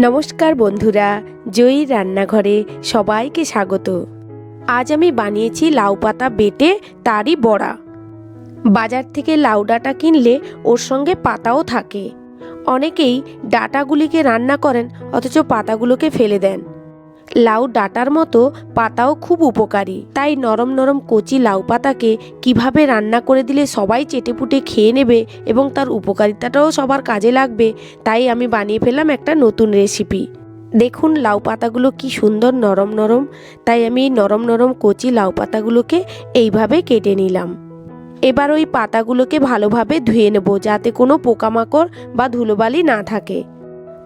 নমস্কার বন্ধুরা, জয়ী রান্নাঘরে সবাইকে স্বাগত। আজ আমি বানিয়েছি লাউ পাতা বেটে তারই বড়া। বাজার থেকে লাউ ডাঁটা কিনলে ওর সঙ্গে পাতাও থাকে। অনেকেই ডাটাগুলিকে রান্না করেন, অথচ পাতাগুলোকে ফেলে দেন। লাউ ডাঁটার মতো পাতাও খুব উপকারী। তাই নরম নরম কচি লাউ পাতাকে কীভাবে রান্না করে দিলে সবাই চেটেপুটে খেয়ে নেবে এবং তার উপকারিতাটাও সবার কাজে লাগবে, তাই আমি বানিয়ে ফেলাম একটা নতুন রেসিপি। দেখুন লাউ পাতাগুলো কি সুন্দর নরম নরম, তাই আমি নরম নরম কচি লাউ পাতাগুলোকে এইভাবে কেটে নিলাম। এবার ওই পাতাগুলোকে ভালোভাবে ধুয়ে নেব যাতে কোনো পোকামাকড় বা ধুলোবালি না থাকে।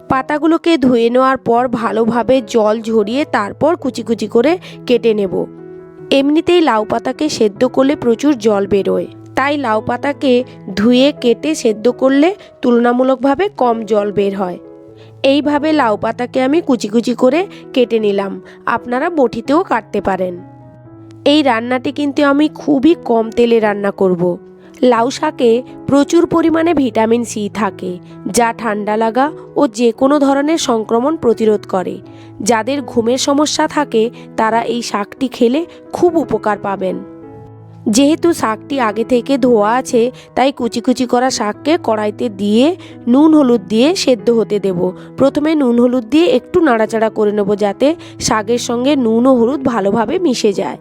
পাতাগুলোকে ধুয়ে নেওয়ার পর ভালোভাবে জল ঝরিয়ে তারপর কুচি কুচি করে কেটে নেব। এমনিতেই লাউ পাতাকে সেদ্ধ করলে প্রচুর জল বেরোয়। তাই লাউ পাতাকে ধুয়ে কেটে সেদ্ধ করলে তুলনামূলকভাবে কম জল বের হয়। এইভাবে লাউ পাতাকে আমি কুচি কুচি করে কেটে নিলাম। আপনারা বটিতেও কাটতে পারেন। এই রান্নাটি কিন্তু আমি খুবই কম তেলে রান্না করব। লাউ শাকে প্রচুর পরিমাণে ভিটামিন সি থাকে, যা ঠান্ডা লাগা ও যে কোনো ধরনের সংক্রমণ প্রতিরোধ করে। যাদের ঘুমের সমস্যা থাকে, তারা এই শাকটি খেলে খুব উপকার পাবেন। যেহেতু শাকটি আগে থেকে ধোয়া আছে, তাই কুচি কুচি করা শাককে কড়াইতে দিয়ে নুন হলুদ দিয়ে সেদ্ধ হতে দেব। প্রথমে নুন হলুদ দিয়ে একটু নাড়াচাড়া করে নেব যাতে শাকের সঙ্গে নুন ও হলুদ ভালোভাবে মিশে যায়।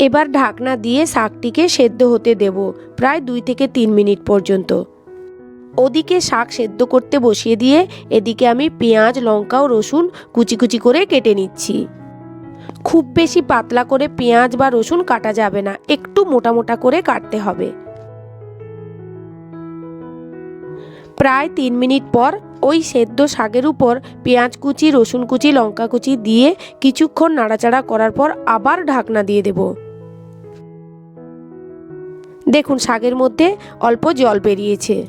এবার ঢাকনা দিয়ে শাকটিকে সেদ্ধ হতে দেব, প্রায় দুই থেকে তিন মিনিট পর্যন্ত। ওদিকে শাক সেদ্ধ করতে বসিয়ে দিয়ে এদিকে আমি পেঁয়াজ, লঙ্কা ও রসুন কুচি কুচি করে কেটে নিচ্ছি। খুব বেশি পাতলা করে পেঁয়াজ বা রসুন কাটা যাবে না, একটু মোটা মোটা করে কাটতে হবে। প্রায় তিন মিনিট পর ওই সেদ্ধ শাকের উপর পেঁয়াজ কুচি, রসুন কুচি, লঙ্কা কুচি দিয়ে কিছুক্ষণ নাড়াচাড়া করার পর আবার ঢাকনা দিয়ে দেব। দেখুন শাকের মধ্যে অল্প জল বেরিয়েছে।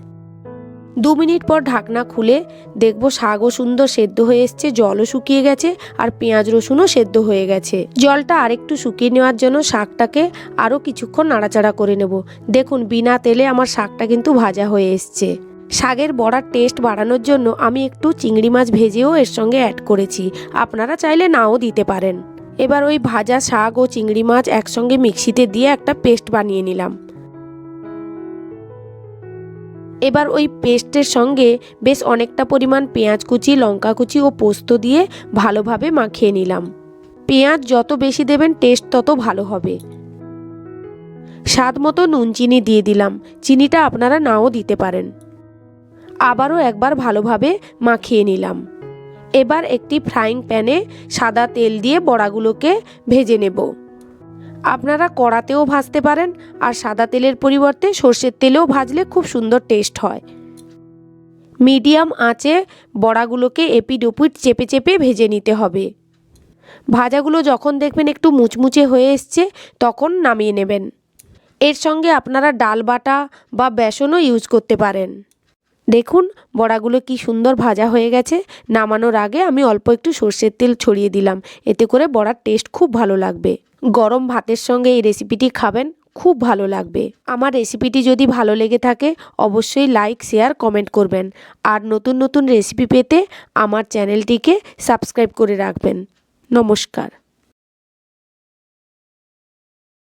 দু মিনিট পর ঢাকনা খুলে দেখব শাকও সুন্দর সেদ্ধ হয়ে এসছে, জলও শুকিয়ে গেছে আর পেঁয়াজ রসুনও সেদ্ধ হয়ে গেছে। জলটা আরেকটু শুকিয়ে নেওয়ার জন্য শাকটাকে আরও কিছুক্ষণ নাড়াচাড়া করে নেব। দেখুন বিনা তেলে আমার শাকটা কিন্তু ভাজা হয়ে এসছে। শাকের বড়ার টেস্ট বাড়ানোর জন্য আমি একটু চিংড়ি মাছ ভেজেও এর সঙ্গে অ্যাড করেছি। আপনারা চাইলে নাও দিতে পারেন। এবার ওই ভাজা শাক ও চিংড়ি মাছ একসঙ্গে মিক্সিতে দিয়ে একটা পেস্ট বানিয়ে নিলাম। এবার ওই পেস্টের সঙ্গে বেশ অনেকটা পরিমাণ পেঁয়াজ কুচি, লঙ্কা কুচি ও পোস্ত দিয়ে ভালোভাবে মাখিয়ে নিলাম। পেঁয়াজ যত বেশি দেবেন টেস্ট তত ভালো হবে। স্বাদ মতো নুন চিনি দিয়ে দিলাম। চিনিটা আপনারা নাও দিতে পারেন। আবারও একবার ভালোভাবে মাখিয়ে নিলাম। এবার একটি ফ্রাইং প্যানে সাদা তেল দিয়ে বড়াগুলোকে ভেজে নেব। আপনারা কড়াতেও ভাজতে পারেন আর সাদা তেলের পরিবর্তে সর্ষের তেলেও ভাজলে খুব সুন্দর টেস্ট হয়। মিডিয়াম আঁচে বড়াগুলোকে এপিড ওপিড চেপে চেপে ভেজে নিতে হবে। ভাজাগুলো যখন দেখবেন একটু মুচমুচে হয়ে এসছে, তখন নামিয়ে নেবেন। এর সঙ্গে আপনারা ডাল বাটা বা বেসনও ইউজ করতে পারেন। দেখুন, বড়াগুলো কি সুন্দর ভাজা হয়ে গেছে। নামানোর আগে আমি অল্প একটু সর্ষের তেল ছড়িয়ে দিলাম। এতে করে বড়ার টেস্ট খুব ভালো লাগবে। গরম ভাতের সঙ্গে এই রেসিপিটি খাবেন, খুব ভালো লাগবে। আমার রেসিপিটি যদি ভালো লেগে থাকে, অবশ্যই লাইক শেয়ার কমেন্ট করবেন। আর নতুন নতুন রেসিপি পেতে আমার চ্যানেলটিকে সাবস্ক্রাইব করে রাখবেন। নমস্কার।